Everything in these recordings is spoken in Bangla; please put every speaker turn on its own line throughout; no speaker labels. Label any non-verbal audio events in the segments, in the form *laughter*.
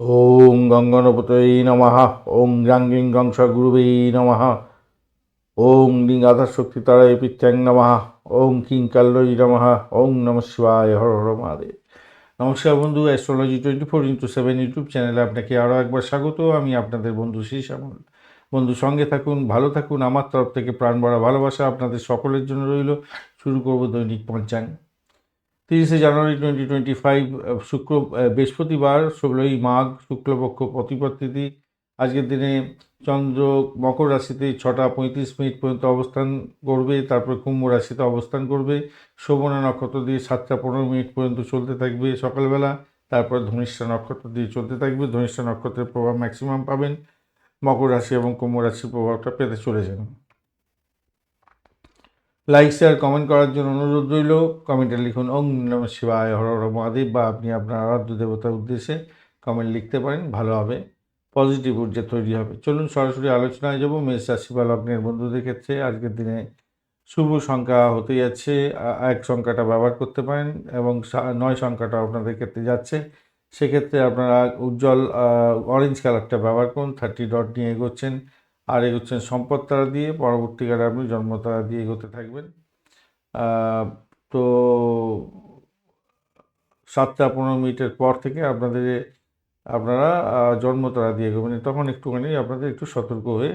ওং গঙ্গনপতয়ে নমঃ। ওং জাঙ্গিং গংস গুরুবে নমঃ। ওং লিং আধার শক্তি তারায় পিত্যাং নমঃ। ওং কিং কাল্লই নমঃ। ওং নম শিবায় হর হর মহাদেব। নমস্কার বন্ধু astrology twenty four into seven YouTube চ্যানেলে আপনাকে আরও একবার স্বাগত। আমি আপনাদের বন্ধু শ্রী শ্যামল বন্ধু, সঙ্গে থাকুন, ভালো থাকুন। আমার তরফ থেকে প্রাণ ভরা ভালোবাসা আপনাদের সকলের জন্য রইল। শুরু করব দৈনিক পঞ্চাঙ্গ। তিরিশে জানুয়ারি টোয়েন্টি টোয়েন্টি ফাইভ শুক্র বৃহস্পতিবার, ষোলোই মাঘ, শুক্লপক্ষ প্রতিপদ তিথি আজকের দিনে চন্দ্র মকর রাশিতে ছটা পঁয়ত্রিশ মিনিট পর্যন্ত অবস্থান করবে, তারপর কুম্ভ রাশিতে অবস্থান করবে। শোভনা নক্ষত্র দিয়ে সাতটা পনেরো মিনিট পর্যন্ত চলতে থাকবে সকালবেলা, তারপর ধনিষ্ঠা নক্ষত্র দিয়ে চলতে থাকবে। ধনিষ্ঠা নক্ষত্রের প্রভাব ম্যাক্সিমাম পাবেন। মকর রাশি এবং কুম্ভ রাশির প্রভাবটা পেতে চলেছেন। লাইক শেয়ার কমেন্ট করার জন্য অনুরোধ রইল। কমেন্টে লিখুন, ওং নম শিবায়, হর হর মহাদেব বা আপনি আপনার আরাধ্য দেবতার উদ্দেশ্যে কমেন্ট লিখতে পারেন, ভালো হবে। পজিটিভ ঊর্জা তৈরি হবে। চলুন সরাসরি আলোচনায় যাব। মেষ রাশি বা লগ্নের বন্ধুদের ক্ষেত্রে আজকের দিনে শুভ সংখ্যা হতে যাচ্ছে। এক সংখ্যাটা ব্যবহার করতে পারেন এবং নয় সংখ্যাটা আপনাদের ক্ষেত্রে যাচ্ছে। সেক্ষেত্রে আপনারা উজ্জ্বল অরেঞ্জ কালারটা ব্যবহার করুন থার্টি ডট নিয়ে এগোচ্ছেন। আর এগোচ্ছেন সম্পদ তারা দিয়ে, পরবর্তীকালে আপনি জন্ম তারা দিয়ে এগোতে থাকবেন। তো সাতটা পনেরো মিনিটের পর থেকে আপনাদের আপনারা জন্ম তারা দিয়ে এগোবেন। তখন একটুখানি আপনাদের একটু সতর্ক হয়ে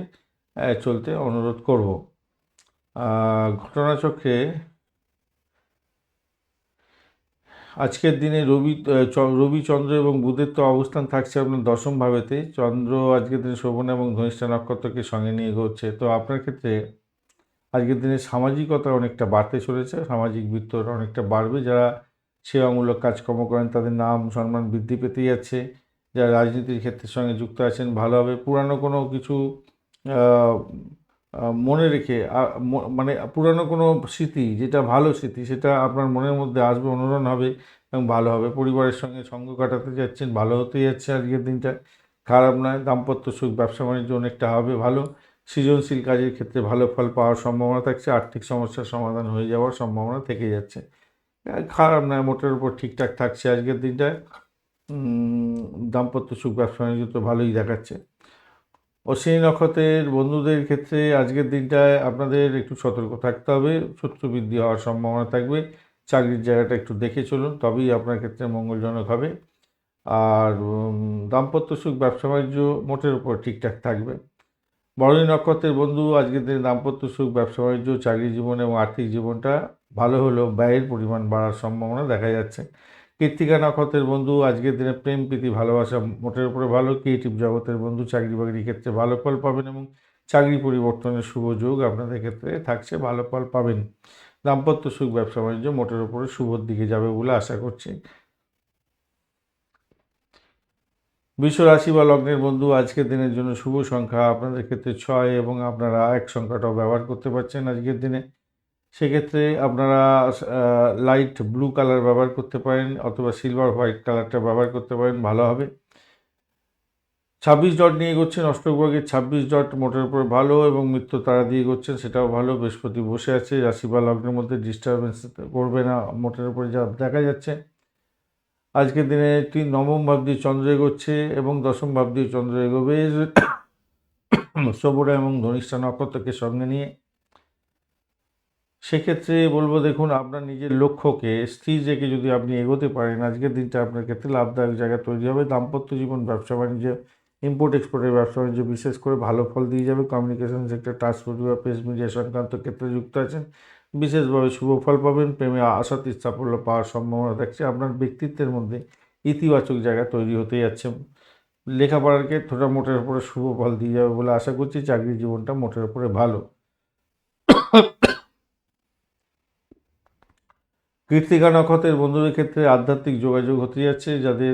চলতে অনুরোধ করব। ঘটনাচক্রে আজকের দিনে রবি আহ, চ- রবি চন্দ্র এবং বুধের তো অবস্থান থাকছে আপনার দশম ভাবেতে। চন্দ্র আজকের দিনে শোভন এবং ধনিষ্ঠা নক্ষত্রকে সঙ্গে নিয়ে এগোচ্ছে। তো আপনার ক্ষেত্রে আজকের দিনে সামাজিকতা অনেকটা বাড়তে চলেছে সামাজিক বৃত্তটা অনেকটা বাড়বে। যারা সেবামূলক কাজকর্ম করেন তাদের নাম সম্মান বৃদ্ধি পেতে যাচ্ছে। যারা রাজনীতির ক্ষেত্রের সঙ্গে যুক্ত আছেন ভালোভাবে পুরানো কোনো কিছু মনে রেখে মানে পুরানো কোনো স্মৃতি যেটা ভালো স্মৃতি সেটা আপনার মনের মধ্যে আসবে অনুরণ হবে এবং ভালো হবে। পরিবারের সঙ্গে সঙ্গ কাটাতে যাচ্ছেন ভালো হতে যাচ্ছে আজকের দিনটা। খারাপ নয় দাম্পত্য সুখ ব্যবসা বাণিজ্য অনেকটা হবে ভালো। সৃজনশীল কাজের ক্ষেত্রে ভালো ফল পাওয়ার সম্ভাবনা থাকছে আর্থিক সমস্যার সমাধান হয়ে যাওয়ার সম্ভাবনা থেকে যাচ্ছে। খারাপ নয় মোটের উপর ঠিকঠাক থাকছে আজকের দিনটায় উম, দাম্পত্য সুখ ব্যবসা বাণিজ্য তো ভালোই দেখাচ্ছে। অশ্বিনী নক্ষত্রের বন্ধুদের ক্ষেত্রে আজকের দিনটায় আপনাদের একটু সতর্ক থাকতে হবে শত্রু বৃদ্ধি হওয়ার সম্ভাবনা থাকবে। চাকরির জায়গাটা একটু দেখে চলুন, তবেই আপনার ক্ষেত্রে মঙ্গলজনক হবে। আর দাম্পত্য সুখ, ব্যবসা বাণিজ্য মোটের উপর ঠিকঠাক থাকবে। বরণী নক্ষত্রের বন্ধু, আজকের দিনে দাম্পত্য সুখ, ব্যবসা বাণিজ্য, চাকরি জীবন এবং আর্থিক জীবনটা ভালো হলেও ব্যয়ের পরিমাণ বাড়ার সম্ভাবনা দেখা যাচ্ছে। কৃত্তিকা নক্ষত্রের বন্ধু, আজকের দিনে প্রেম, প্রীতি, ভালোবাসা, মোটের উপরে ভালো, ক্রিয়েটিভ জগতের বন্ধু, চাকরি বাকরির ক্ষেত্রে ভালো ফল পাবেন এবং চাকরি পরিবর্তনের শুভ যোগ আপনাদের ক্ষেত্রে থাকছে, ভালো ফল পাবেন। দাম্পত্য সুখ, ব্যবসা, বাণিজ্য মোটের উপরে শুভর দিকে যাবে বলে আশা করছি। রাশি বা লগ্নের বন্ধু, আজকের দিনের জন্য শুভ সংখ্যা আপনাদের ক্ষেত্রে ছয় এবং আপনারা এক সংখ্যাটাও ব্যবহার করতে পারছেন আজকের দিনে। সেক্ষেত্রে আপনারা লাইট ব্লু কালার ব্যবহার করতে পারেন অথবা সিলভার হোয়াইট কালারটা ব্যবহার করতে পারেন, ভালো হবে। ছাব্বিশ ডট নিয়ে এগোচ্ছেন অষ্টকবর্গের ছাব্বিশ ডট মোটের উপর ভালো এবং মৃত্যু তারা দিয়ে এগোচ্ছেন, সেটাও ভালো, বৃহস্পতি বসে আছে রাশি বা লগ্নের মধ্যে ডিস্টারবেন্স করবে না, মোটের উপরে যা দেখা যাচ্ছে। আজকের দিনে তিন নবম ভাব দিয়ে চন্দ্র এগোচ্ছে এবং দশম ভাব দিয়ে চন্দ্র এগোবে। *coughs* শোভনা এবং ধনিষ্ঠা নক্ষত্রকে সঙ্গে নিয়ে সেক্ষেত্রে বলব দেখুন, আপনার নিজের লক্ষ্যকে স্থির রেখে যদি আপনি এগোতে পারেন, আজকের দিনটা আপনার ক্ষেত্রে লাভদায়ক জায়গা তৈরি হবে। দাম্পত্য জীবন, ব্যবসা বাণিজ্য ইম্পোর্ট এক্সপোর্টের ব্যবসা বাণিজ্য বিশেষ করে ভালো ফল দিয়ে যাবে। কমিউনিকেশন সেক্টর ট্রান্সপোর্ট বা প্রেস মিডিয়া সংক্রান্ত ক্ষেত্রে যুক্ত আছেন। বিশেষভাবে শুভ ফল পাবেন, প্রেমে আশাতীত সাফল্য পাওয়ার সম্ভাবনা থাকছে। আপনার ব্যক্তিত্বের মধ্যে ইতিবাচক জায়গা তৈরি হতে যাচ্ছে। লেখাপড়ার ক্ষেত্রটা মোটের উপরে শুভ ফল দিয়ে যাবে বলে আশা করছি। চাকরি জীবনটা মোটের উপরে ভালো। কৃত্তিকা নক্ষত্রের বন্ধুদের ক্ষেত্রে আধ্যাত্মিক যোগাযোগ হতে যাচ্ছে, যাদের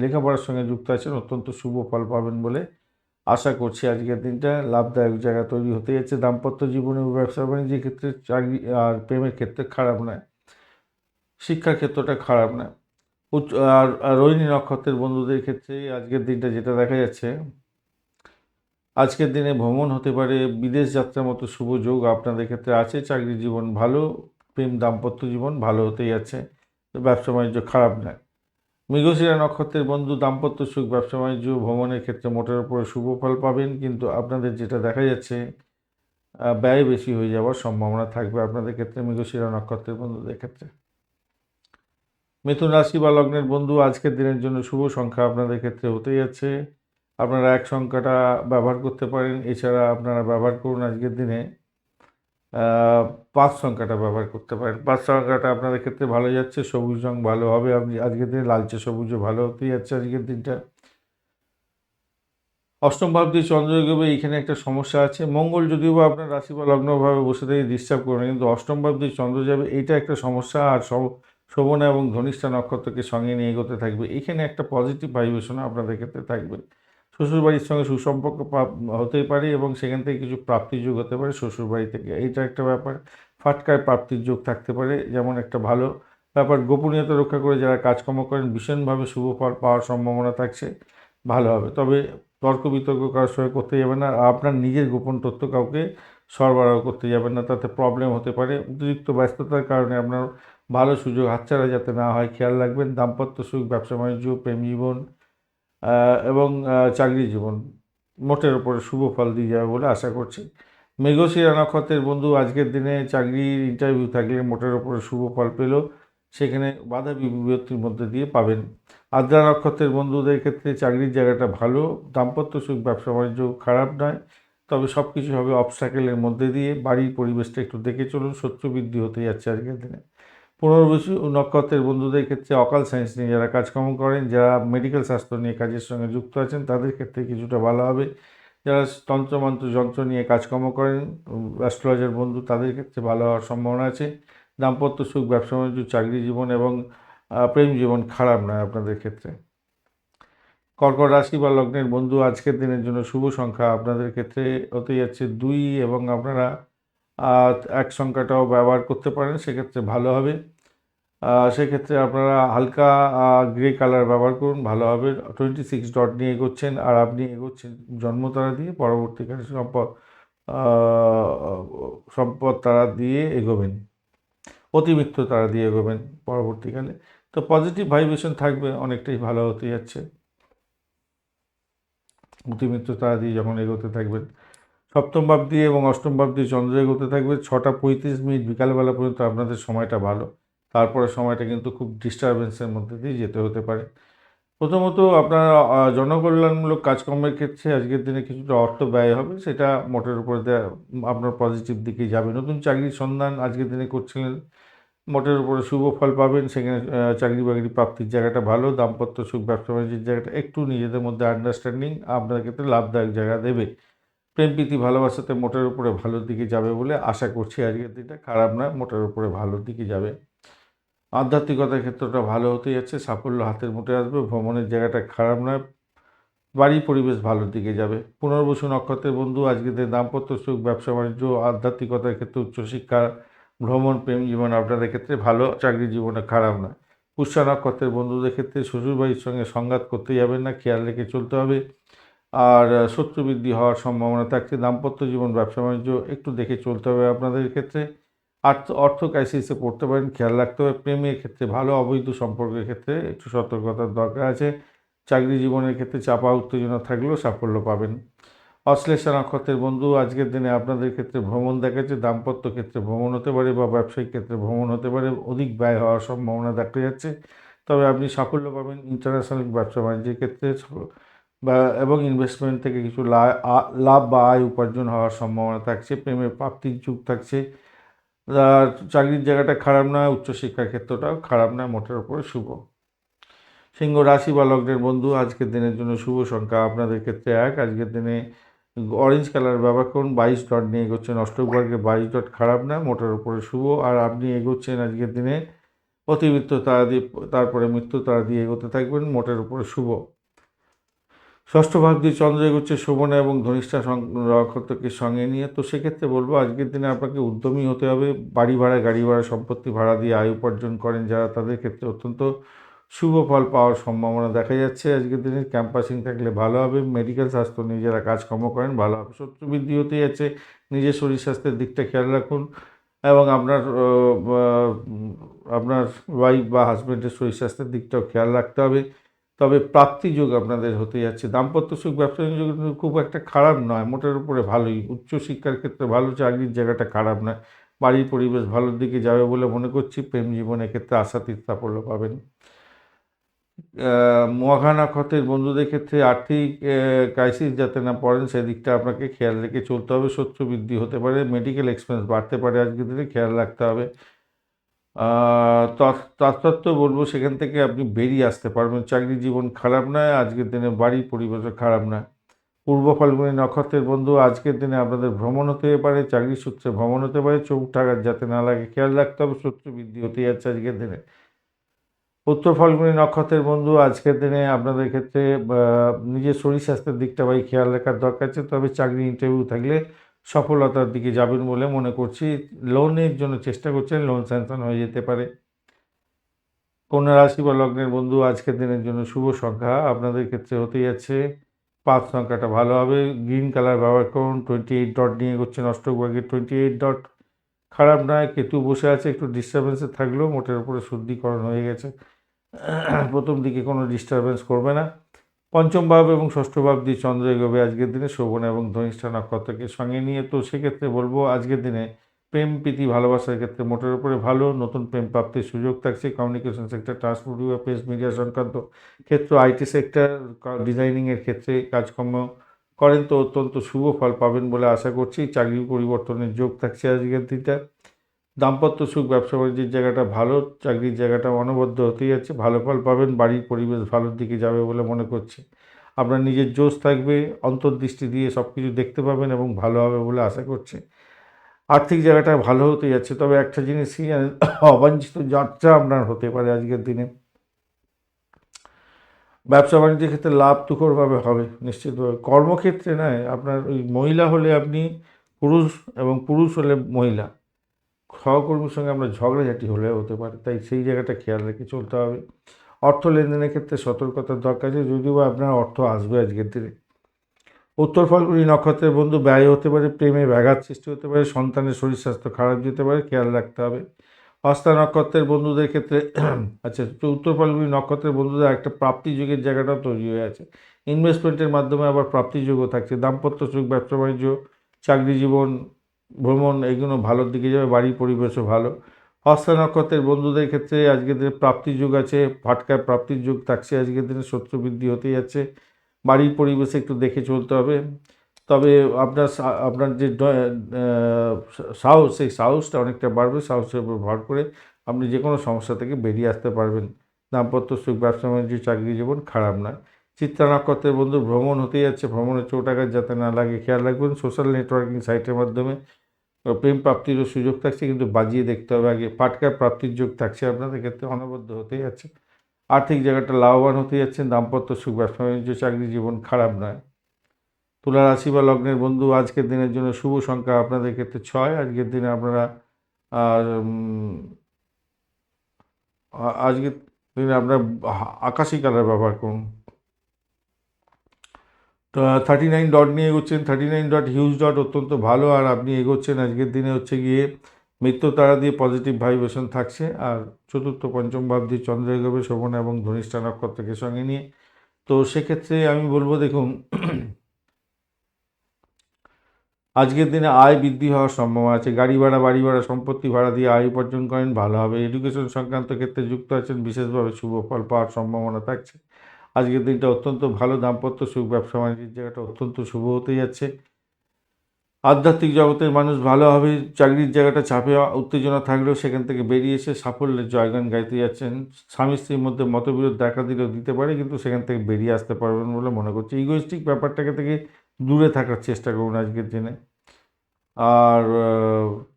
লেখাপড়ার সঙ্গে যুক্ত আছেন, অত্যন্ত শুভ ফল পাবেন বলে আশা করছি আজকের দিনটা লাভদায়ক জায়গা তৈরি হতে যাচ্ছে। দাম্পত্য জীবনে ব্যবসা বাণিজ্যের ক্ষেত্রে চাকরি আর প্রেমের ক্ষেত্রে খারাপ নয়, শিক্ষার ক্ষেত্রটা খারাপ নয়। উচ্চ, আর রোহিণী নক্ষত্রের বন্ধুদের ক্ষেত্রে আজকের দিনটা যেটা দেখা যাচ্ছে, আজকের দিনে ভ্রমণ হতে পারে, বিদেশ যাত্রার মতো শুভ যোগ আপনাদের ক্ষেত্রে আছে চাকরি জীবন ভালো প্রেম দাম্পত্য জীবন ভালো হতে যাচ্ছে ব্যবসা বাণিজ্য খারাপ নয়। মৃগশিরা নক্ষত্রের বন্ধু, দাম্পত্য সুখ, ব্যবসা বাণিজ্য, ভ্রমণের ক্ষেত্রে মোটের উপরে শুভ ফল পাবেন, কিন্তু আপনাদের যেটা দেখা যাচ্ছে ব্যয় বেশি হয়ে যাওয়ার সম্ভাবনা থাকবে আপনাদের ক্ষেত্রে, মৃগশিরা নক্ষত্রের বন্ধুদের ক্ষেত্রে। মিথুন রাশি বা লগ্নের বন্ধু, আজকের দিনের জন্য শুভ সংখ্যা আপনাদের ক্ষেত্রে হতে যাচ্ছে আপনারা এক সংখ্যাটা ব্যবহার করতে পারেন, এছাড়া আপনারা ব্যবহার করুন আজকের দিনে। পাঁচ সংখ্যাটা ব্যবহার করতে পারেন। পাঁচ সংখ্যাটা আপনাদের ক্ষেত্রে ভালো যাচ্ছে সবুজ রং ভালো হবে। আপনি আজকের দিনে লালচে সবুজও ভালো হতে যাচ্ছে আজকের দিনটা। অষ্টম ভাব দিয়ে চন্দ্র এগোবে এইখানে একটা সমস্যা আছে। মঙ্গল যদিও বা আপনার রাশি বা লগ্নভাবে বসে থেকে ডিস্টার্ব করবে না, কিন্তু অষ্টম ভাব দিয়ে চন্দ্র যাবে এইটা একটা সমস্যা। আর শোভনা এবং ধনিষ্ঠা নক্ষত্রকে সঙ্গে নিয়ে এগোতে থাকবে। এখানে একটা পজিটিভ ভাইব্রেশন আপনাদের ক্ষেত্রে থাকবে। শ্বশুরবাড়ির সঙ্গে সুসম্পর্ক হতেই পারে এবং সেখান থেকে কিছু প্রাপ্তির যোগ হতে পারে শ্বশুরবাড়ি থেকে। এইটা একটা ব্যাপার। ফাটকায় প্রাপ্তির যোগ থাকতে পারে, যেমন একটা ভালো ব্যাপার। গোপনীয়তা রক্ষা করে যারা কাজকর্ম করেন, ভীষণভাবে শুভ ফল পাওয়ার সম্ভাবনা থাকছে। ভালো হবে। তবে তর্ক বিতর্ক কারোর সঙ্গে করতে যাবেন না। আপনার নিজের গোপন তথ্য কাউকে সরবরাহ করতে যাবেন না। তাতে প্রবলেম হতে পারে। অতিরিক্ত ব্যস্ততার কারণে আপনার ভালো সুযোগ হাতছাড়া যাতে না হয়। খেয়াল রাখবেন, দাম্পত্য সুখ ব্যবসা বাণিজ্য প্রেম জীবন এবং চাকরি জীবন মোটের ওপরে শুভ ফল দিয়ে যাবে বলে আশা করছি। মৃগশিরা নক্ষত্রের বন্ধু আজকের দিনে চাকরির ইন্টারভিউ থাকলে মোটের ওপরে শুভ ফল পেল সেখানে বাধা বিপত্তির মধ্যে দিয়ে পাবেন। আদ্রা নক্ষত্রের বন্ধুদের ক্ষেত্রে চাকরির জায়গাটা ভালো, দাম্পত্য সুখ, ব্যবসা বাণিজ্য খারাপ নয়, তবে সব কিছু হবে অবস্টাকেলের মধ্যে দিয়ে। বাড়ির পরিবেশটা একটু দেখে চলুন, শত্রু বৃদ্ধি হতে যাচ্ছে আজকের দিনে। পুনর্বসু নক্ষত্রের বন্ধুদের ক্ষেত্রে অকাল সায়েন্স নিয়ে যারা কাজকর্ম করেন, যারা মেডিকেল স্বাস্থ্য নিয়ে কাজের সঙ্গে যুক্ত আছেন, তাদের ক্ষেত্রে কিছুটা ভালো হবে। যারা তন্ত্রমন্ত্র, যন্ত্র নিয়ে কাজকর্ম করেন অ্যাস্ট্রোলজার বন্ধু, তাদের ক্ষেত্রে ভালো হওয়ার সম্ভাবনা আছে। দাম্পত্য সুখ, ব্যবসা বাণিজ্য, চাকরি জীবন এবং প্রেম জীবন খারাপ নয় আপনাদের ক্ষেত্রে। কর্কট রাশি বা লগ্নের বন্ধু আজকের দিনের জন্য শুভ সংখ্যা আপনাদের ক্ষেত্রে হতে যাচ্ছে দুই এবং আপনারা এক সংখ্যাটাও ব্যবহার করতে পারেন, সেক্ষেত্রে ভালো হবে। সেক্ষেত্রে আপনারা হালকা গ্রে কালার ব্যবহার করুন, ভালো হবে। টোয়েন্টি সিক্স ডট নিয়ে এগোচ্ছেন আর আপনি এগোচ্ছেন জন্মতারা দিয়ে, পরবর্তীকালে সম্পদ সম্পদ তারা দিয়ে এগোবেন। অতিরিক্ত তারা দিয়ে এগোবেন পরবর্তীকালে। তো পজিটিভ ভাইব্রেশন থাকবে, অনেকটাই ভালো হতে যাচ্ছে। অতিমিত্র তারা দিয়ে যখন এগোতে থাকবেন সপ্তম এবং অষ্টম ভাব দিয়ে চন্দ্র এগোতে থাকবে। ছটা পঁয়ত্রিশ মিনিট বিকালবেলা পর্যন্ত আপনাদের সময়টা ভালো। তারপরে সময়টা কিন্তু খুব ডিস্টারবেন্সের মধ্যে দিয়ে যেতে হতে পারে। প্রথমত আপনার জনকল্যাণমূলক কাজকর্মের ক্ষেত্রে আজকের দিনে কিছুটা অর্থ ব্যয় হবে। সেটা মোটের উপরে আপনার পজিটিভ দিকে যাবে। নতুন চাকরির সন্ধান আজকের দিনে করছিলেন। মোটের উপরে শুভ ফল পাবেন। সেখানে চাকরি বাকরি প্রাপ্তির জায়গাটা ভালো। দাম্পত্য সুখ ব্যবসা বাণিজ্যের জায়গাটা একটু নিজেদের মধ্যে আন্ডারস্ট্যান্ডিং আপনার ক্ষেত্রে লাভদায়ক জায়গা দেবে। প্রেম প্রীতি ভালোবাসাতে মোটের উপরে ভালোর দিকে যাবে বলে আশা করছি আজকের দিনটা খারাপ না, মোটের উপরে ভালোর দিকে যাবে। আধ্যাত্মিকতার ক্ষেত্রটা ভালো হতে যাচ্ছে, সাফল্য হাতের মুঠে আসবে, ভ্রমণের জায়গাটা খারাপ নয়, বাড়ির পরিবেশ ভালোর দিকে যাবে। পুনর্বসু নক্ষত্রের বন্ধু আজকে দিনে দাম্পত্য সুখ, ব্যবসা, বাণিজ্য, আধ্যাত্মিকতার ক্ষেত্রে উচ্চশিক্ষা ভ্রমণ, প্রেম জীবন আপনাদের ক্ষেত্রে ভালো, চাকরি জীবনে খারাপ নয়। পুষ্যা নক্ষত্রের বন্ধুদের ক্ষেত্রে শ্বশুরবাড়ির সঙ্গে সংঘাত করতে যাবেন না, খেয়াল রেখে চলতে হবে। আর শত্রু বৃদ্ধি হওয়ার সম্ভাবনা থাকছে। দাম্পত্য জীবন, ব্যবসা বাণিজ্য একটু দেখে চলতে হবে আপনাদের ক্ষেত্রে। অর্থ অর্থ ক্রাইসিসে পড়তে পারেন, খেয়াল রাখতে হবে। প্রেমের ক্ষেত্রে, ভালো অবৈধ সম্পর্কের ক্ষেত্রে একটু সতর্কতার দরকার আছে। চাকরি জীবনের ক্ষেত্রে চাপা, উত্তেজনা থাকলেও সাফল্য পাবেন। অশ্লেষা নক্ষত্রের বন্ধু, আজকের দিনে আপনাদের ক্ষেত্রে ভ্রমণ দেখাচ্ছে। দাম্পত্য ক্ষেত্রে ভ্রমণ হতে পারে বা ব্যবসায়িক ক্ষেত্রে ভ্রমণ হতে পারে। অধিক ব্যয় হওয়ার সম্ভাবনা দেখা যাচ্ছে। তবে আপনি সাফল্য পাবেন। ইন্টারন্যাশনাল ব্যবসা বাণিজ্যের ক্ষেত্রে বা এবং ইনভেস্টমেন্ট থেকে কিছু লাভ বা আয় উপার্জন হওয়ার সম্ভাবনা থাকছে প্রেমের প্রাপ্তির যুগ থাকছে। চাকরির জায়গাটা খারাপ নয়, উচ্চশিক্ষার ক্ষেত্রটাও খারাপ নয়, মোটের উপরে শুভ। সিংহ রাশি বা লগ্নের বন্ধু, আজকের দিনের জন্য শুভ সংখ্যা আপনাদের ক্ষেত্রে এক। আজকের দিনে অরেঞ্জ কালার ব্যবহার করুন বাইশ ডট নিয়ে এগোচ্ছেন অষ্টকবর্গে বাইশ ডট খারাপ না মোটের উপরে শুভ। আর আপনি এগোচ্ছেন আজকের দিনে, অতিবৃত্ত তারা দিয়ে, তারপরে মৃত্যু তারা দিয়ে এগোতে থাকবেন, মোটের উপরে শুভ। ষষ্ঠ ভাব দিয়ে চন্দ্র এগোচ্ছে শোভনা এবং ধনিষ্ঠা নক্ষত্রকে সঙ্গে নিয়ে, তো সেক্ষেত্রে বলব আজকের দিনে আপনাকে উদ্যমী হতে হবে। বাড়ি ভাড়া, গাড়ি ভাড়া, সম্পত্তি ভাড়া দিয়ে আয় উপার্জন করেন যারা, তাদের ক্ষেত্রে অত্যন্ত শুভ ফল পাওয়ার সম্ভাবনা দেখা যাচ্ছে। আজকের দিনে ক্যাম্পাসিং থাকলে ভালো হবে, মেডিকেল, স্বাস্থ্য নিয়ে যারা কাজকর্ম করেন ভালো হবে। শত্রু বৃদ্ধি হতে যাচ্ছে নিজের শরীর স্বাস্থ্যের দিকটা খেয়াল রাখুন এবং আপনার আপনার ওয়াইফ বা হাজব্যান্ডের শরীর স্বাস্থ্যের দিকটাও খেয়াল রাখতে হবে। তবে প্রাপ্তি যোগ আপনাদের হতে যাচ্ছে। দাম্পত্য সুখ, ব্যবসা যোগ খুব একটা খারাপ নয়। মোটের উপরে ভালোই। উচ্চ শিক্ষার ক্ষেত্রে ভালো, চাকরির জায়গাটা খারাপ নয়। বাড়ির পরিবেশ ভালোর দিকে যাবে বলে মনে করছি। প্রেম জীবনের ক্ষেত্রে আশাতীত সাফল্য পাবেন। মঘা নক্ষত্রের বন্ধুদের ক্ষেত্রে আর্থিক ক্রাইসিস যাতে না পড়েন, সেদিকটা আপনাকে খেয়াল রেখে চলতে হবে। শত্রু বৃদ্ধি হতে পারে। মেডিকেল এক্সপেন্স বাড়তে পারে। আজকের দিনে খেয়াল রাখতে হবে। আহ, তৎ- বলব সেখান থেকে আপনি বেরিয়ে আসতে পারবেন। চাকরি জীবন খারাপ নয় আজকের দিনে বাড়ির পরিবেশও খারাপ নয়। পূর্ব ফাল্গুনী নক্ষত্রের বন্ধু আজকের দিনে আপনাদের ভ্রমণ হতে পারে চাকরি সূত্রে ভ্রমণ হতে পারে চোখ ঠাকার যাতে না লাগে খেয়াল রাখতে হবে শত্রু বৃদ্ধি হতে যাচ্ছে আজকের দিনে। উত্তর ফাল্গুনী নক্ষত্রের বন্ধু আজকের দিনে আপনাদের ক্ষেত্রে নিজের শরীর স্বাস্থ্যের দিকটা ভাই খেয়াল রাখার দরকার আছে তবে চাকরি ইন্টারভিউ থাকলে সফলতার দিকে যাবেন বলে মনে করছি। লোনের জন্য চেষ্টা করছেন, লোন স্যাংশন হয়ে যেতে পারে। কন্যা রাশি বা লগ্নের বন্ধু, আজকের দিনের জন্য শুভ সংখ্যা। আপনাদের ক্ষেত্রে হতে যাচ্ছে, পাঁচ সংখ্যাটা ভালো হবে। গ্রিন কালার ব্যবহার করুন টোয়েন্টি এইট ডট নিয়ে করছেন, অষ্টভাগে টোয়েন্টি এইট ডট খারাপ নয়, কেতু বসে আছে, একটু ডিস্টারবেন্সে থাকলেও মোটের উপরে শুদ্ধিকরণ হয়ে গেছে। প্রথম দিকে কোনো ডিস্টারবেন্স করবে না। পঞ্চম ভাব এবং ষষ্ঠ ভাব দিয়ে চন্দ্র এগোবে আজকের দিনে শোভন এবং ধনিষ্ঠা নক্ষত্রকে সঙ্গে নিয়ে। তো সেক্ষেত্রে বলব, আজকের দিনে প্রেম, প্রীতি, ভালোবাসার ক্ষেত্রে মোটের উপরে ভালো। নতুন প্রেম প্রাপ্তির সুযোগ থাকছে। কমিউনিকেশন সেক্টর ট্রান্সপোর্ট বা প্রেস মিডিয়া সংক্রান্ত ক্ষেত্র আইটি সেক্টর ডিজাইনিংয়ের ক্ষেত্রে কাজকর্ম করেন। তো অত্যন্ত শুভ ফল পাবেন বলে আশা করছি। চাকরি পরিবর্তনের যোগ থাকছে আজকের দিনটা। দাম্পত্য সুখ ব্যবসা বাণিজ্যের জায়গাটা ভালো চাকরির জায়গাটা অনবদ্য হতেই যাচ্ছে ভালো ফল পাবেন বাড়ির পরিবেশ ভালোর দিকে যাবে বলে মনে করছি। আপনার নিজের জোশ থাকবে অন্তর্দৃষ্টি দিয়ে সব কিছু দেখতে পাবেন এবং ভালো হবে বলে আশা করছে। আর্থিক জায়গাটা ভালো হতে যাচ্ছে তবে একটা জিনিসই জানেন, অবাঞ্ছিত যাত্রা আপনার হতে পারে আজকের দিনে। ব্যবসা বাণিজ্যের ক্ষেত্রে লাভ তুখরভাবে হবে নিশ্চিতভাবে। কর্মক্ষেত্রে নয় আপনার ওই মহিলা হলে আপনি পুরুষ এবং পুরুষ হলে মহিলা। সহকর্মীর সঙ্গে আমরা ঝগড়াঝাটি হলে হতে পারে, তাই সেই জায়গাটা খেয়াল রেখে চলতে হবে। অর্থ লেনদেনের ক্ষেত্রে সতর্কতার দরকার আছে, যদিও আপনার অর্থ আসবে আজকের দিনে। উত্তর ফলগুলি নক্ষত্রের বন্ধু ব্যয় হতে পারে, প্রেমে ব্যাঘাত সৃষ্টি হতে পারে, সন্তানের শরীর স্বাস্থ্য খারাপ যেতে পারে, খেয়াল রাখতে হবে। হস্তা নক্ষত্রের বন্ধুদের ক্ষেত্রে আচ্ছা উত্তর ফাল্গুনি নক্ষত্রের বন্ধুদের একটা প্রাপ্তি যুগের জায়গাটাও তৈরি হয়ে আছে। ইনভেস্টমেন্টের মাধ্যমে আবার প্রাপ্তি যুগও থাকছে, দাম্পত্য সুখ, ব্যবসা, বাণিজ্য, চাকরি জীবন ভ্রমণ এগুলো ভালোর দিকে যাবে, বাড়ির পরিবেশও ভালো। হস্তা নক্ষত্রের বন্ধুদের ক্ষেত্রে আজকের দিনে প্রাপ্তির যুগ আছে, ফাটকার প্রাপ্তির যুগ থাকছে আজকের দিনে, শত্রু বৃদ্ধি হতে যাচ্ছে। বাড়ির পরিবেশে একটু দেখে চলতে হবে। তবে আপনার আপনার যে সাহস, সেই সাহসটা অনেকটা বাড়বে, সাহসের উপর ভর করে আপনি যে কোনো সমস্যা থেকে বেরিয়ে আসতে পারবেন। দাম্পত্য সুখ, ব্যবসা, বাণিজ্য, চাকরি জীবন খারাপ নয়। চিত্রা নক্ষত্রের বন্ধু ভ্রমণ হতে যাচ্ছে। ভ্রমণের চোটাঘাত যাতে না লাগে, খেয়াল রাখবেন সোশ্যাল নেটওয়ার্কিং সাইটের মাধ্যমে প্রেম প্রাপ্তিরও সুযোগ থাকছে, কিন্তু বাজিয়ে দেখতে হবে আগে। পাটকার প্রাপ্তির যোগ থাকছে আপনাদের ক্ষেত্রে, অনবদ্য হতেই যাচ্ছে। আর্থিক জায়গাটা লাভবান হতে যাচ্ছেন দাম্পত্য সুখ, ব্যবসা, বাণিজ্য, চাকরি জীবন খারাপ নয়। তুলা রাশি বা লগ্নের বন্ধু, আজকের দিনের জন্য শুভ সংখ্যা আপনাদের ক্ষেত্রে ছয়, আজকের দিনে আপনারা আজকের দিনে আপনার আকাশি কালার ব্যবহার করুন। থার্টি নাইন ডট নিয়ে এগোচ্ছেন। Thirty nine dot huge dot অত্যন্ত ভালো। আর আপনি এগোচ্ছেন, আজকের দিনে হচ্ছে গিয়ে মৃত্য তারা দিয়ে পজিটিভ ভাইব্রেশন থাকছে। আর চতুর্থ পঞ্চম ভাব দিয়ে চন্দ্র এগোবে শোভন এবং ধনিষ্ঠা নক্ষত্রকে সঙ্গে নিয়ে। তো, সেক্ষেত্রে আমি বলব, দেখুন, আজকের দিনে আয় বৃদ্ধি হওয়ার সম্ভাবনা আছে। গাড়ি ভাড়া, বাড়ি ভাড়া, সম্পত্তি ভাড়া দিয়ে আয় উপার্জন করেন, ভালো হবে। এডুকেশন সংক্রান্ত ক্ষেত্রে যুক্ত আছেন, বিশেষভাবে শুভ ফল পাওয়ার সম্ভাবনা থাকছে। আজকের দিনটা অত্যন্ত ভালো। দাম্পত্য সুখ, ব্যবসা বাণিজ্যের জায়গাটা অত্যন্ত শুভ হতে যাচ্ছে। আধ্যাত্মিক জগতের মানুষ ভালো হবে, চাকরির জায়গাটা চাপে উত্তেজনা থাকলেও সেখান থেকে বেরিয়ে এসে সাফল্যের জয়গান গাইতে যাচ্ছেন। স্বামী স্ত্রীর মধ্যে মতবিরোধ দেখা দিলেও দিতে পারে, কিন্তু সেখান থেকে বেরিয়ে আসতে পারবেন বলে মনে করছি। ইগোয়েস্টিক ব্যাপারটাকে থেকে দূরে থাকার চেষ্টা করুন আজকের দিনে। আর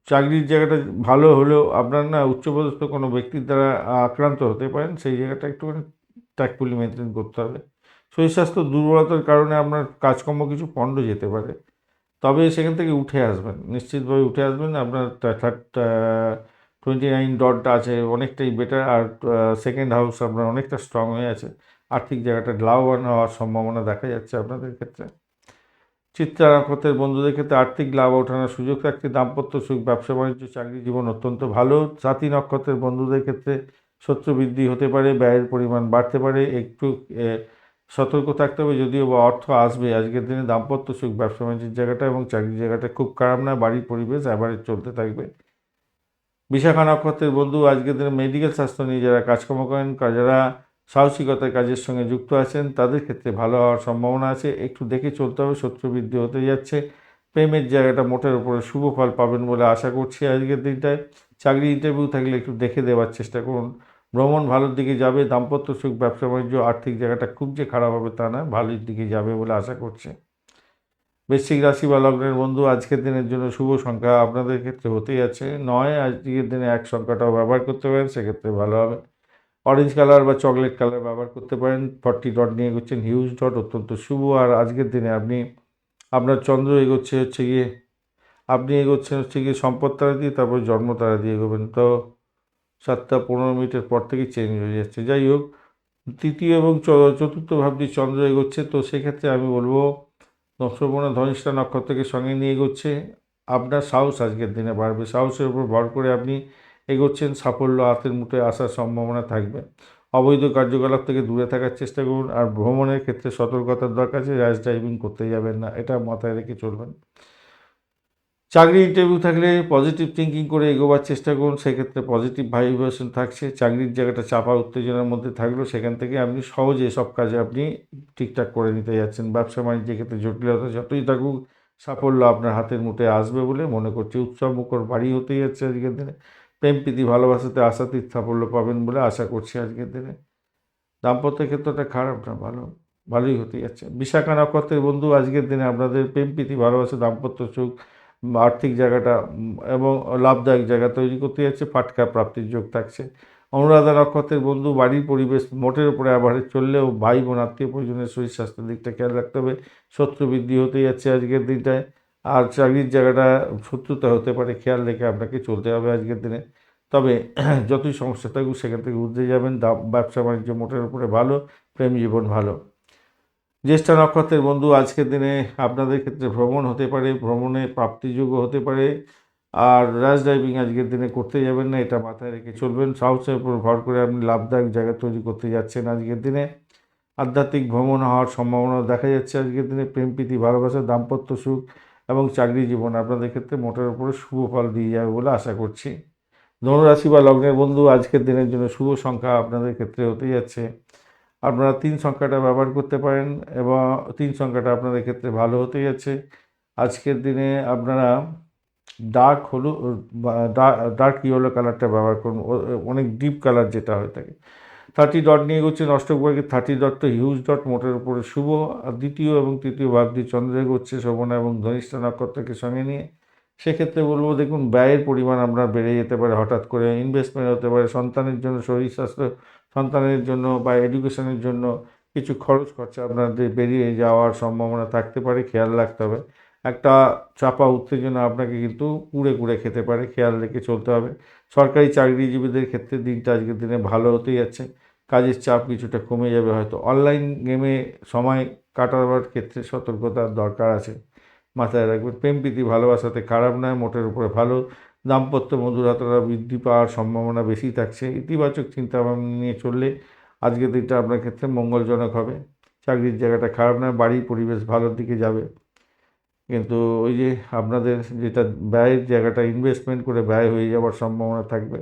চাকরির জায়গাটা ভালো হলেও আপনার না উচ্চপদস্থ কোনো ব্যক্তির দ্বারা আক্রান্ত হতে পারেন, সেই জায়গাটা একটুখানি ট্যাকফুলি মেনটেন করতে হবে। শরীর স্বাস্থ্য দুর্বলতার কারণে আপনার কাজকর্ম কিছু পণ্ড যেতে পারে। তবে সেখান থেকে উঠে আসবেন, নিশ্চিতভাবে উঠে আসবেন। আপনার থার্ড টোয়েন্টি নাইন ডট আছে, অনেকটাই বেটার আর সেকেন্ড হাউস আপনার অনেকটা স্ট্রং হয়ে আছে। আর্থিক জায়গাটা লাভবান হওয়ার সম্ভাবনা দেখা যাচ্ছে আপনাদের ক্ষেত্রে। চিত্রা বন্ধুদের ক্ষেত্রে আর্থিক লাভ ওঠানোর সুযোগ থাকছে। দাম্পত্য সুখ, ব্যবসা, বাণিজ্য, চাকরি জীবন অত্যন্ত ভালো। জাতি নক্ষত্রের বন্ধুদের ক্ষেত্রে শত্রু বৃদ্ধি হতে পারে, ব্যয়ের পরিমাণ বাড়তে পারে, একটু সতর্ক থাকতে হবে, যদিও বা অর্থ আসবে। আজকের দিনে দাম্পত্য সুখ, ব্যবসা বাণিজ্যের জায়গাটা এবং চাকরির জায়গাটা খুব খারাপ না, বাড়ির পরিবেশ অ্যাভারেজ চলতে থাকবে। বিশাখা নক্ষত্রের বন্ধু, আজকের দিনে মেডিকেল স্বাস্থ্য নিয়ে যারা কাজকর্ম করেন যারা সাহসিকতার কাজের সঙ্গে যুক্ত আছেন, তাদের ক্ষেত্রে ভালো হওয়ার সম্ভাবনা আছে। একটু দেখে চলতে হবে শত্রু বৃদ্ধি হতে যাচ্ছে। প্রেমের জায়গাটা মোটের উপরে শুভ ফল পাবেন বলে আশা করছি আজকের দিনটায়। চাকরি ইন্টারভিউ থাকলে একটু দেখে দেওয়ার চেষ্টা করুন। ভ্রমণ ভালোর দিকে যাবে, দাম্পত্য সুখ, ব্যবসা, বাণিজ্য, আর্থিক জায়গাটা খুব যে খারাপ হবে তা না, ভালোর দিকে যাবে বলে আশা করছে। বৃশ্চিক রাশি বা লগ্নের বন্ধু, আজকের দিনের জন্য শুভ সংখ্যা আপনাদের ক্ষেত্রে হতেই আছে। নয়, আজকের দিনে এক সংখ্যাটাও ব্যবহার করতে পারেন, সেক্ষেত্রে ভালো হবে। অরেঞ্জ কালার বা চকলেট কালার ব্যবহার করতে পারেন ফর্টি ডট নিয়ে এগোচ্ছেন হিউজ ডট অত্যন্ত শুভ। আর আজকের দিনে আপনি, আপনার চন্দ্র এগোচ্ছে হচ্ছে গিয়ে আপনি এগোচ্ছেন হচ্ছে গিয়ে সম্পদ তারা দিয়ে, তারপর জন্ম তারা দিয়ে এগোবেন। তো সাতটা পনেরো মিনিটের পর থেকে চেঞ্জ হয়ে যাচ্ছে। যাই হোক, তৃতীয় এবং চতুর্থ ভাবটি চন্দ্র এগোচ্ছে। তো সেক্ষেত্রে আমি বলব নক্ষত্রপূর্ণ ধনিষ্ঠা নক্ষত্রকে সঙ্গে নিয়ে এগোচ্ছে। আপনার সাহস আজকের দিনে বাড়বে। সাহসের উপর ভর করে আপনি এগোচ্ছেন। সাফল্য হাতের মুঠে আসার সম্ভাবনা থাকবে। অবৈধ কার্যকলাপ থেকে দূরে থাকার চেষ্টা করুন। আর ভ্রমণের ক্ষেত্রে সতর্কতার দরকার আছে। র্যাশ ড্রাইভিং করতে যাবেন না। এটা মাথায় রেখে চলবেন। চাকরি ইন্টারভিউ থাকলে পজিটিভ থিঙ্কিং করে এগোবার চেষ্টা করুন, সেক্ষেত্রে পজিটিভ ভাইব্রেশন থাকছে। চাকরির জায়গাটা চাপা, উত্তেজনার মধ্যে থাকলেও সেখান থেকে আপনি সহজে সব কাজে আপনি ঠিকঠাক করে নিতে যাচ্ছেন। ব্যবসা বাণিজ্যের ক্ষেত্রে জটিলতা যতই থাকুক, সাফল্য আপনার হাতের মুঠে আসবে বলে মনে করছি। উৎসব মুখর বাড়ি হতেই যাচ্ছে আজকের দিনে। প্রেম, প্রীতি, ভালোবাসাতে আশাতীত সাফল্য পাবেন বলে আশা করছি আজকের দিনে। দাম্পত্য ক্ষেত্রটা খারাপ না, ভালো, ভালোই হতে যাচ্ছে। বিশাখা নক্ষত্রের বন্ধু, আজকের দিনে আপনাদের প্রেম, প্রীতি, ভালোবাসা, দাম্পত্য সুখ আর্থিক জায়গাটা এবং লাভদায়ক জায়গা তৈরি করতে যাচ্ছে, ফাটকা প্রাপ্তির যোগ থাকছে। অনুরাধা নক্ষত্রের বন্ধু, বাড়ির পরিবেশ মোটের উপরে আবারে চললেও ভাই বোন, আত্মীয় পরিজনের শরীর স্বাস্থ্যের দিকটা খেয়াল রাখতে হবে। শত্রু বৃদ্ধি হতে যাচ্ছে আজকের দিনটায় আর চাকরির জায়গাটা শত্রুতা হতে পারে, খেয়াল রেখে আপনাকে চলতে হবে আজকের দিনে। তবে *clears throat* যতই সমস্যা থাকুক, সেখান থেকে উঠতে যাবেন। ব্যবসা বাণিজ্য মোটের উপরে ভালো, প্রেম জীবন ভালো। জ্যেষ্ঠা নক্ষত্রের বন্ধু, আজকের দিনে আপনাদের ক্ষেত্রে ভ্রমণ হতে পারে ভ্রমণে প্রাপ্তিযোগ্য হতে পারে। আর র্যাশ ড্রাইভিং আজকের দিনে করতে যাবেন না, এটা মাথায় রেখে চলবেন। সাহসের উপর ভর করে আপনি লাভদায়ক জায়গা তৈরি করতে যাচ্ছেন আজকের দিনে। আধ্যাত্মিক ভ্রমণ হওয়ার সম্ভাবনা দেখা যাচ্ছে আজকের দিনে। প্রেম, প্রীতি, ভালোবাসা, দাম্পত্য সুখ এবং চাকরি জীবন আপনাদের ক্ষেত্রে মোটের উপরে শুভ ফল দিয়ে যাবে বলে আশা করছি। ধনুরাশি বা লগ্নের বন্ধু, আজকের দিনের জন্য শুভ সংখ্যা আপনাদের ক্ষেত্রে হতে যাচ্ছে। আপনারা তিন সংখ্যাটা ব্যবহার করতে পারেন এবং তিন সংখ্যাটা আপনাদের ক্ষেত্রে ভালো হতে যাচ্ছে। আজকের দিনে আপনারা ডার্ক হলুদ বা ডার্ক ইয়েলো কালারটা ব্যবহার করুন। অনেক ডিপ কালার যেটা হয়ে থাকে। থার্টি ডট নিয়ে এগোচ্ছেন অষ্টকবর্গের থার্টি ডট তো হিউজ ডট মোটের উপরে শুভ। আর দ্বিতীয় এবং তৃতীয় ভাবটি চন্দ্র এগোচ্ছে, শোভনা এবং ধনিষ্ঠা নক্ষত্রকে সঙ্গে নিয়ে। সেক্ষেত্রে বলব, দেখুন, ব্যয়ের পরিমাণ আপনার বেড়ে যেতে পারে, হঠাৎ করে ইনভেস্টমেন্ট হতে পারে, সন্তানের জন্য, শরীর স্বাস্থ্য, সন্তানের জন্য বা এডুকেশনের জন্য কিছু খরচ খরচা আপনাদের বেরিয়ে যাওয়ার সম্ভাবনা থাকতে পারে, খেয়াল রাখতে হবে। একটা চাপা উত্তেজনা আপনাকে কিন্তু কুড়ে কুড়ে খেতে পারে, খেয়াল রেখে চলতে হবে। সরকারি চাকরিজীবীদের ক্ষেত্রে দিনটা আজকের দিনে ভালো হতেই যাচ্ছে, কাজের চাপ কিছুটা কমে যাবে হয়তো। অনলাইন গেমে সময় কাটাবার ক্ষেত্রে সতর্কতার দরকার আছে। মাথায় রাখবেন প্রেম প্রীতি, ভালোবাসাতে খারাপ নয়, মোটের উপরে ভালো। দাম্পত্য মধুরতা বৃদ্ধি পাওয়ার সম্ভাবনা বেশি থাকছে। ইতিবাচক চিন্তা ভাবনা নিয়ে চললে আজকের দিনটা আপনার ক্ষেত্রে মঙ্গলজনক হবে। চাকরির জায়গাটা খারাপ নয়, বাড়ির পরিবেশ ভালোর দিকে যাবে। কিন্তু ওই যে আপনাদের যেটা ব্যয়ের জায়গাটা ইনভেস্টমেন্ট করে ব্যয় হয়ে যাওয়ার সম্ভাবনা থাকবে।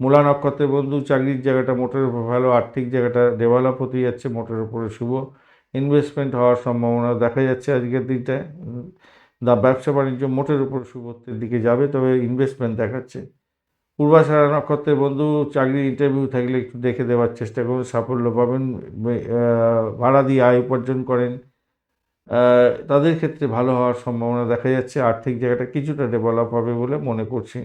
মূলা নক্ষত্রের বন্ধু, চাকরির জায়গাটা মোটের উপর ভালো, আর্থিক জায়গাটা ডেভেলপ হতে যাচ্ছে, মোটের উপরে শুভ। ইনভেস্টমেন্ট হওয়ার সম্ভাবনা দেখা যাচ্ছে আজকের দিনটায়। দা ব্যবসা বাণিজ্য মোটের উপর শুভত্বের দিকে যাবে, তবে ইনভেস্টমেন্ট দেখাচ্ছে। পূর্বাশারা নক্ষত্রের বন্ধু, চাকরি ইন্টারভিউ থাকলে একটু দেখে দেওয়ার চেষ্টা করুন, সাফল্য পাবেন ভাড়া দিয়ে আয় উপার্জন করেন। তাদের ক্ষেত্রে ভালো হওয়ার সম্ভাবনা দেখা যাচ্ছে, আর্থিক জায়গাটা কিছুটা ডেভেলপ হবে বলে মনে করছি।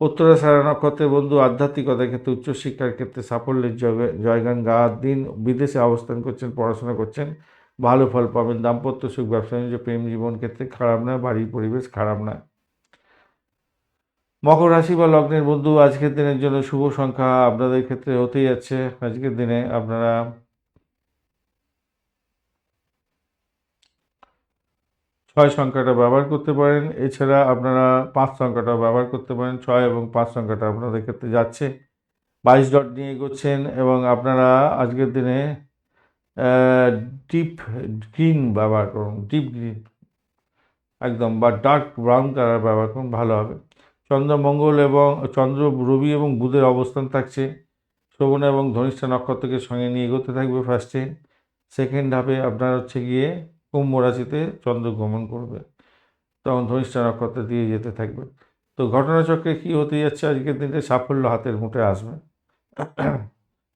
উত্তরা সারা নক্ষত্রের বন্ধু আধ্যাত্মিকতার ক্ষেত্রে, উচ্চশিক্ষার ক্ষেত্রে সাফল্যের জয় জয়গান গা দিন বিদেশে অবস্থান করছেন, পড়াশোনা করছেন, ভালো ফল পাবেন, দাম্পত্য সুখ, ব্যবসা, বাণিজ্য, প্রেম, জীবন ক্ষেত্রে খারাপ নয়, বাড়ির পরিবেশ খারাপ নয়। মকর রাশি বা লগ্নের বন্ধু, আজকের দিনের জন্য শুভ সংখ্যা আপনাদের ক্ষেত্রে হতেই যাচ্ছে। আজকের দিনে আপনারা ছয় সংখ্যাটা ব্যবহার করতে পারেন। এছাড়া আপনারা পাঁচ সংখ্যাটা ব্যবহার করতে পারেন। ছয় এবং পাঁচ সংখ্যাটা আপনাদের ক্ষেত্রে যাচ্ছে। বাইশ ডট নিয়ে এগোচ্ছেন এবং আপনারা আজকের দিনে ডিপ গ্রিন ব্যবহার করুন। Deep green. একদম, বা ডার্ক ব্রাউন কালার ব্যবহার করুন, ভালো হবে। চন্দ্রমঙ্গল এবং, চন্দ্র, রবি এবং বুধের অবস্থান থাকছে। শ্রবণ এবং ধনিষ্ঠা নক্ষত্রকে সঙ্গে নিয়ে এগোতে থাকবে ফার্স্টে সেকেন্ড হাফে আপনার হচ্ছে গিয়ে কুম্ভ রাশিতে চন্দ্র করবে, তখন ধনিষ্ঠা নক্ষত্র দিয়ে যেতে থাকবে। তো ঘটনাচক্রে কী হতে যাচ্ছে? আজকের দিনে সাফল্য হাতের মুঠে আসবে।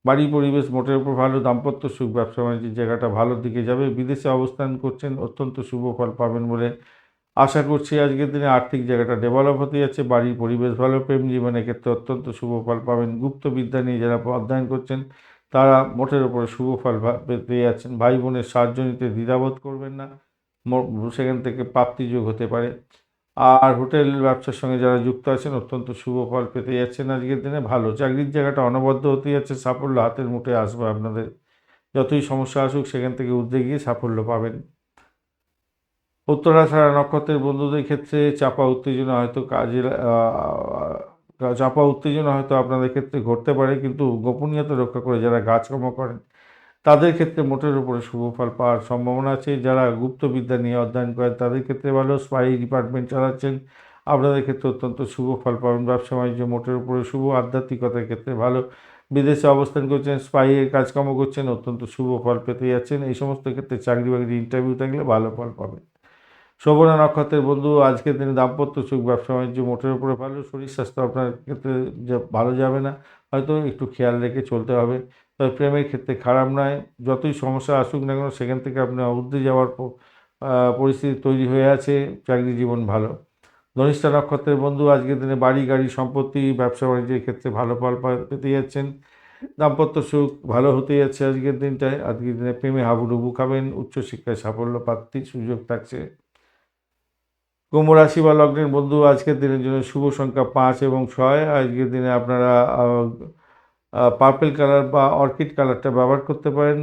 বাড়ি পরিবেশ মোটের উপর ভালো, দাম্পত্য সুখ, ব্যবসা বাণিজ্যের জায়গাটা ভালোর দিকে যাবে। বিদেশে অবস্থান করছেন, অত্যন্ত শুভ ফল পাবেন বলে আশা করছি আজকের দিনে আর্থিক জায়গাটা ডেভেলপ হতে যাচ্ছে। বাড়ির পরিবেশ ভালো, প্রেম জীবনের ক্ষেত্রে অত্যন্ত শুভ ফল পাবেন। গুপ্তবিদ্যা নিয়ে যারা অধ্যয়ন করছেন তারা মোটের উপরে শুভ ফল পেয়ে যাচ্ছেন। ভাই বোনের সাহায্য নিতে দ্বিধাবোধ করবেন না। সেখান থেকে প্রাপ্তিযোগ হতে পারে। আর হোটেল ব্যবসার সঙ্গে যারা যুক্ত আছেন, অত্যন্ত শুভ ফল পেতে যাচ্ছেন আজকের দিনে। ভালো চাকরির জায়গাটা অনবদ্য হতে যাচ্ছে। সাফল্য হাতের মুঠে আসবে আপনাদের। যতই সমস্যা আসুক, সেখান থেকে উদ্রে গিয়ে সাফল্য পাবেন। উত্তরাষাঢ়া নক্ষত্রের বন্ধুদের ক্ষেত্রে চাপা, উত্তেজনা হয়তো কাজে চাপা উত্তেজনা হয়তো আপনাদের ক্ষেত্রে ঘটতে পারে, কিন্তু গোপনীয়তা রক্ষা করে যারা কাজকর্ম করেন, তাদের ক্ষেত্রে মোটের উপরে শুভ ফল পাওয়ার সম্ভাবনা আছে। যারা গুপ্তবিদ্যা নিয়ে অধ্যয়ন করেন, তাদের ক্ষেত্রে ভালো। স্পাই ডিপার্টমেন্ট চালাচ্ছেন, আপনাদের ক্ষেত্রে অত্যন্ত শুভ ফল পাবেন। ব্যবসা বাণিজ্য মোটের উপরে শুভ। আধ্যাত্মিকতার ক্ষেত্রে ভালো। বিদেশে অবস্থান করছেন স্পাইয়ের কাজকর্ম করছেন, অত্যন্ত শুভ ফল পেতে যাচ্ছেন। এই সমস্ত ক্ষেত্রে চাকরি বাকরি ইন্টারভিউ থাকলে ভালো ফল পাবেন। শোভনা নক্ষত্রের বন্ধু আজকের দিনে দাম্পত্য সুখ, ব্যবসা বাণিজ্য মোটের উপরে ভালো। শরীর স্বাস্থ্য আপনার ক্ষেত্রে ভালো যাবে না, হয়তো একটু খেয়াল রেখে চলতে হবে। তবে প্রেমের ক্ষেত্রে খারাপ নয়। যতই সমস্যা আসুক না কেন, সেখান থেকে আপনি অবধি যাওয়ার পরিস্থিতি তৈরি হয়ে আছে। চাকরি জীবন ভালো। ধনিষ্ঠা নক্ষত্রের বন্ধু আজকের দিনে বাড়ি, গাড়ি, সম্পত্তি, ব্যবসা বাণিজ্যের ক্ষেত্রে ভালো ফল পেতে যাচ্ছেন। দাম্পত্য সুখ ভালো হতে যাচ্ছে আজকের দিনটায়। আজকের দিনে প্রেমে হাবুডুবু খাবেন। উচ্চশিক্ষায় সাফল্য প্রাপ্তির সুযোগ থাকছে। কুম্ভ রাশি বা লগ্নের বন্ধু, আজকের দিনের জন্য শুভ সংখ্যা পাঁচ এবং ছয়। আজকের দিনে আপনারা পার্পেল কালার বা অর্কিড কালারটা ব্যবহার করতে পারেন।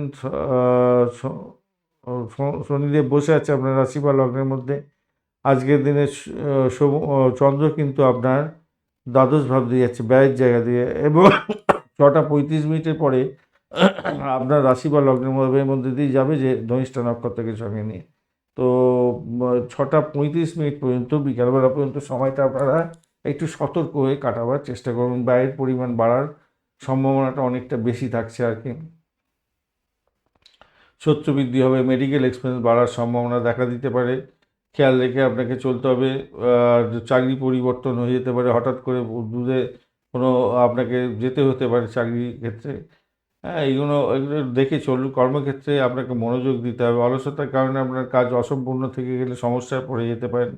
শনিদেব বসে আছে আপনার রাশি বা লগ্নের মধ্যে। আজকের দিনে চন্দ্র কিন্তু আপনার দ্বাদশ ভাব দিয়ে যাচ্ছে, ব্যয়ের জায়গা দিয়ে। এবং *coughs* ছটা পঁয়ত্রিশ মিনিটের পরে *coughs* আপনার রাশি বা লগ্নের মধ্যে দিয়ে যাবে যে ধনিষ্ঠা নক্ষত্রকে সঙ্গে নিয়ে। তো ছটা পঁয়ত্রিশ মিনিট পর্যন্ত, বিকালবেলা পর্যন্ত সময়টা আপনারা একটু সতর্ক হয়ে কাটাবার চেষ্টা করুন। ব্যয়ের পরিমাণ বাড়ার সম্ভাবনাটা অনেকটা বেশি থাকছে আর কি। শত্রু বৃদ্ধি হবে মেডিকেল এক্সপেন্স বাড়ার সম্ভাবনা দেখা দিতে পারে। খেয়াল রেখে আপনাকে চলতে হবে চাকরি পরিবর্তন হয়ে যেতে পারে। হঠাৎ করে দূরে কোনো আপনাকে যেতে হতে পারে চাকরি ক্ষেত্রে। হ্যাঁ এইগুলো এগুলো দেখে চলুন। কর্মক্ষেত্রে আপনাকে মনোযোগ দিতে হবে। অলসতার কারণে আপনার কাজ অসম্পূর্ণ থেকে গেলে সমস্যায় পড়ে যেতে পারেন।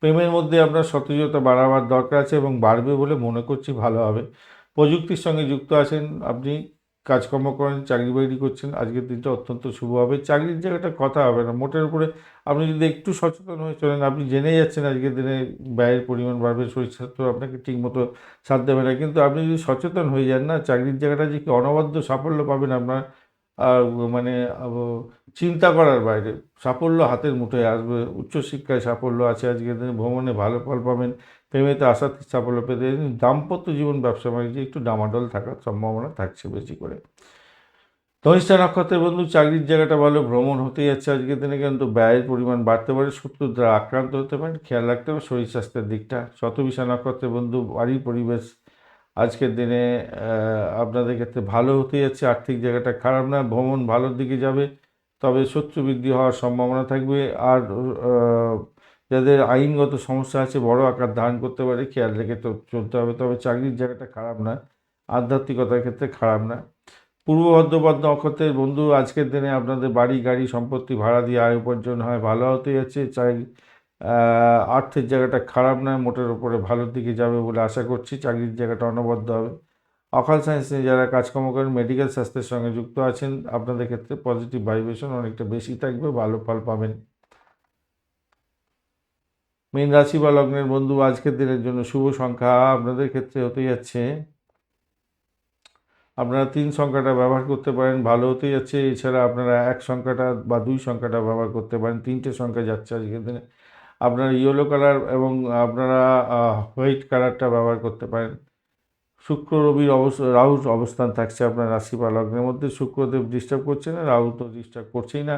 প্রেমের মধ্যে আপনার সতেজতা বাড়াবার দরকার আছে এবং বাড়বে বলে মনে করছি ভালো হবে। প্রযুক্তির সঙ্গে যুক্ত আছেন আপনি। কাজকর্ম করেন, চাকরি বাকরি করছেন, আজকের দিনটা অত্যন্ত শুভ হবে। চাকরির জায়গাটা কথা হবে না। মোটের উপরে আপনি যদি একটু সচেতন হয়ে চলেন, আপনি জেনে যাচ্ছেন আজকের দিনে ব্যয়ের পরিমাণ বাড়বে, শরীর স্বাস্থ্য আপনাকে ঠিকমতো সাথ দেবে না। কিন্তু আপনি যদি সচেতন হয়ে যান না, চাকরির জায়গাটা যে কি অনবদ্য সাফল্য পাবেন আপনার মানে চিন্তা করার বাইরে। সাফল্য হাতের মুঠোয় আসবে। উচ্চশিক্ষায় সাফল্য আছে আজকের দিনে। ভ্রমণে ভালো ফল পাবেন। প্রেমেতে আশা সাফল্য পেতে দাম্পত্য জীবন, ব্যবসা বাণিজ্যে একটু ডামাডল থাকার সম্ভাবনা থাকছে বেশি করে। ধনিষ্ঠা নক্ষত্রের বন্ধু, চাকরির জায়গাটা ভালো, ভ্রমণ হতে যাচ্ছে আজকের দিনে, কিন্তু ব্যয়ের পরিমাণ বাড়তে পারে শত্রুর দ্বারা আক্রান্ত হতে পারে খেয়াল রাখতে হবে শরীর স্বাস্থ্যের দিকটা। শতবিশা নক্ষত্রের বন্ধু, বাড়ির পরিবেশ আজকের দিনে আপনাদের ক্ষেত্রে ভালো হতে যাচ্ছে, আর্থিক জায়গাটা খারাপ না, ভ্রমণ ভালোর দিকে যাবে, তবে শত্রু বৃদ্ধি হওয়ার সম্ভাবনা থাকবে, আর যাদের আইনগত সমস্যা আছে, বড় আকার ধারণ করতে পারে, খেয়াল রেখে তো চলতে হবে। তবে চাকরির জায়গাটা খারাপ না আধ্যাত্মিকতার ক্ষেত্রে খারাপ না পূর্ব বর্ধমান নক্ষত্রের বন্ধু, আজকের দিনে আপনাদের বাড়ি, গাড়ি, সম্পত্তি ভাড়া দিয়ে আয় উপার্জন হয়, ভালো হতে যাচ্ছে। চাই আর্থের জায়গাটা খারাপ নয়, মোটের উপরে ভালোর দিকে যাবে বলে আশা করছি। চাকরির জায়গাটা অনবদ্য হবে। অকাল সায়েন্স নিয়ে যারা কাজকর্ম করেন, মেডিকেল স্বাস্থ্যের সঙ্গে যুক্ত আছেন, আপনাদের ক্ষেত্রে পজিটিভ ভাইব্রেশন অনেকটা বেশি থাকবে, ভালো ফল পাবেন। মীন রাশি বা লগ্নের বন্ধু আজকের দিনের জন্য শুভ সংখ্যা আপনাদের ক্ষেত্রে হতে যাচ্ছে। আপনারা তিন সংখ্যাটা ব্যবহার করতে পারেন, ভালো হতে যাচ্ছে। এছাড়া আপনারা এক সংখ্যাটা বা দুই সংখ্যাটা ব্যবহার করতে পারেন। তিনটে সংখ্যা যাচ্ছে আজকের দিনে। আপনারা ইয়েলো কালার এবং আপনারা হোয়াইট কালারটা ব্যবহার করতে পারেন। শুক্র, রবির অবস্থা রাহুর অবস্থান থাকছে আপনার রাশি বা লগ্নের মধ্যে। শুক্রদেব ডিস্টার্ব করছে না, রাহু তো ডিস্টার্ব করছেই না।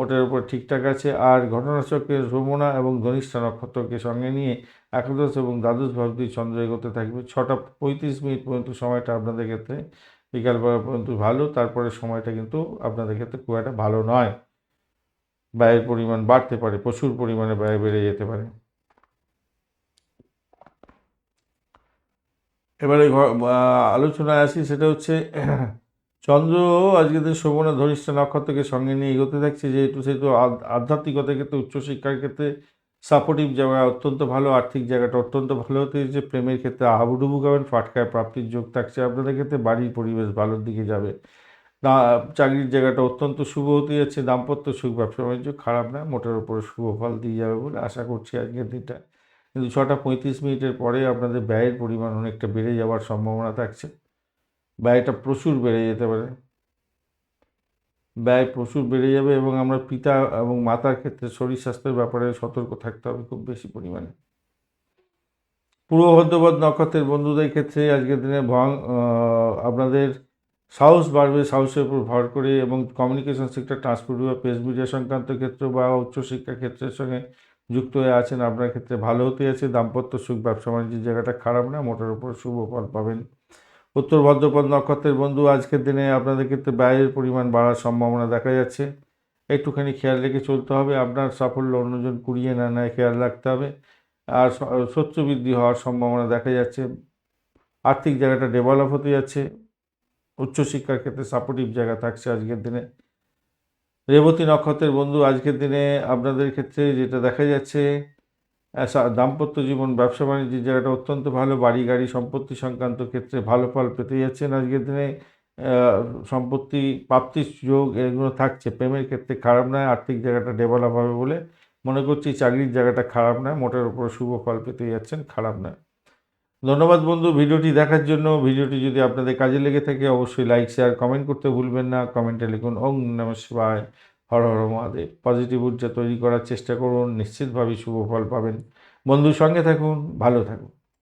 মোটের উপর ঠিকঠাক আছে। আর ঘটনাচক্রে ভ্রমণা এবং ধনিষ্ঠা নক্ষত্রকে সঙ্গে নিয়ে একাদশ এবং দ্বাদশ ভাবটি চন্দ্র এগোতে থাকবে। ছটা পঁয়ত্রিশ মিনিট পর্যন্ত সময়টা আপনাদের ক্ষেত্রে বিকালবেলা পর্যন্ত ভালো, তারপরে সময়টা কিন্তু আপনাদের ক্ষেত্রে খুব একটা ভালো নয়। ব্যয়ের পরিমাণ বাড়তে পারে, প্রচুর পরিমাণে ব্যয় বেড়ে যেতে পারে। এবারে আলোচনায় আসি, সেটা হচ্ছে চন্দ্র, আজকে দিন শোভনা ধনিষ্ঠা নক্ষত্রকে সঙ্গে নিয়ে এগোতে থাকছে যেহেতু সেহেতু আধ- আধ্যাত্মিকতার ক্ষেত্রে, উচ্চশিক্ষার ক্ষেত্রে সাপোর্টিভ জায়গা অত্যন্ত ভালো, আর্থিক জায়গাটা অত্যন্ত ভালো হতে যে প্রেমের ক্ষেত্রে হাবুডুবু খাবেন ফাটকায় প্রাপ্তির যোগ থাকছে। আপনাদের ক্ষেত্রে বাড়ির পরিবেশ ভালোর দিকে যাবে। না, চাকরির জায়গাটা অত্যন্ত শুভ হতে যাচ্ছে। দাম্পত্য সুখ, ব্যবসা বাণিজ্য খারাপ না, মোটের উপরে শুভ ফল দিয়ে যাবে বলে আশা করছি আজকের দিনটা। কিন্তু ছটা পঁয়ত্রিশ মিনিটের পরে আপনাদের ব্যয়ের পরিমাণ অনেকটা বেড়ে যাওয়ার সম্ভাবনা থাকছে। ব্যয়টা প্রচুর বেড়ে যেতে পারে। ব্যয় প্রচুর বেড়ে যাবে এবং আমরা পিতা এবং মাতার ক্ষেত্রে শরীর স্বাস্থ্যের ব্যাপারে সতর্ক থাকতে হবে খুব বেশি পরিমাণে। পূর্ব নক্ষত্রের বন্ধুদের ক্ষেত্রে আজকের দিনে ভং আপনাদের সাহস বাড়বে, সাহসের উপর ভর করে এবং কমিউনিকেশন সেক্টর ট্রান্সপোর্ট বা প্রেস মিডিয়া সংক্রান্ত ক্ষেত্র বা উচ্চশিক্ষা ক্ষেত্রের সঙ্গে যুক্ত হয়ে আছেন, আপনার ক্ষেত্রে ভালো হতে আছে দাম্পত্য সুখ ব্যবসা বাণিজ্যের জায়গাটা খারাপ না, মোটার উপর শুভ ফল পাবেন। উত্তর ভদ্রপদ নক্ষত্রের বন্ধু, আজকের দিনে আপনাদের ক্ষেত্রে ব্যয়ের পরিমাণ বাড়ার সম্ভাবনা দেখা যাচ্ছে। একটুখানি খেয়াল রেখে চলতে হবে, আপনার সাফল্য অন্যজন কুড়িয়ে না নেয় খেয়াল রাখতে হবে। আর স- শত্রু বৃদ্ধি হওয়ার সম্ভাবনা দেখা যাচ্ছে। আর্থিক জায়গাটা ডেভেলপ হতে যাচ্ছে। উচ্চশিক্ষার ক্ষেত্রে সাপোর্টিভ জায়গা থাকছে আজকের দিনে। রেবতী নক্ষত্রের বন্ধু, আজকের দিনে আপনাদের ক্ষেত্রে যেটা দেখা যাচ্ছে দাম্পত্য জীবন, ব্যবসা বাণিজ্যের জায়গাটা অত্যন্ত ভালো বাড়ি, গাড়ি সম্পত্তি সংক্রান্ত ক্ষেত্রে ভালো ফল পেতে যাচ্ছেন আজকের দিনে। সম্পত্তি, প্রাপ্তির যোগ এগুলো থাকছে। প্রেমের ক্ষেত্রে খারাপ নয়, আর্থিক জায়গাটা ডেভেলপ হবে বলে মনে করছি, চাকরির জায়গাটা খারাপ নয়, মোটের উপর শুভ ফল পেতে যাচ্ছেন, খারাপ নয়। ধন্যবাদ বন্ধু, ভিডিওটি দেখার জন্য। ভিডিওটি যদি আপনাদের কাজে লেগে থাকে, অবশ্যই লাইক শেয়ার কমেন্ট করতে ভুলবেন না। কমেন্টে লিখুন, ওং নমঃ হর হর মহাদেব। পজিটিভ ঊর্জা তৈরি করার চেষ্টা করুন, নিশ্চিতভাবেই শুভ ফল পাবেন। বন্ধুর সঙ্গে থাকুন, ভালো থাকুন।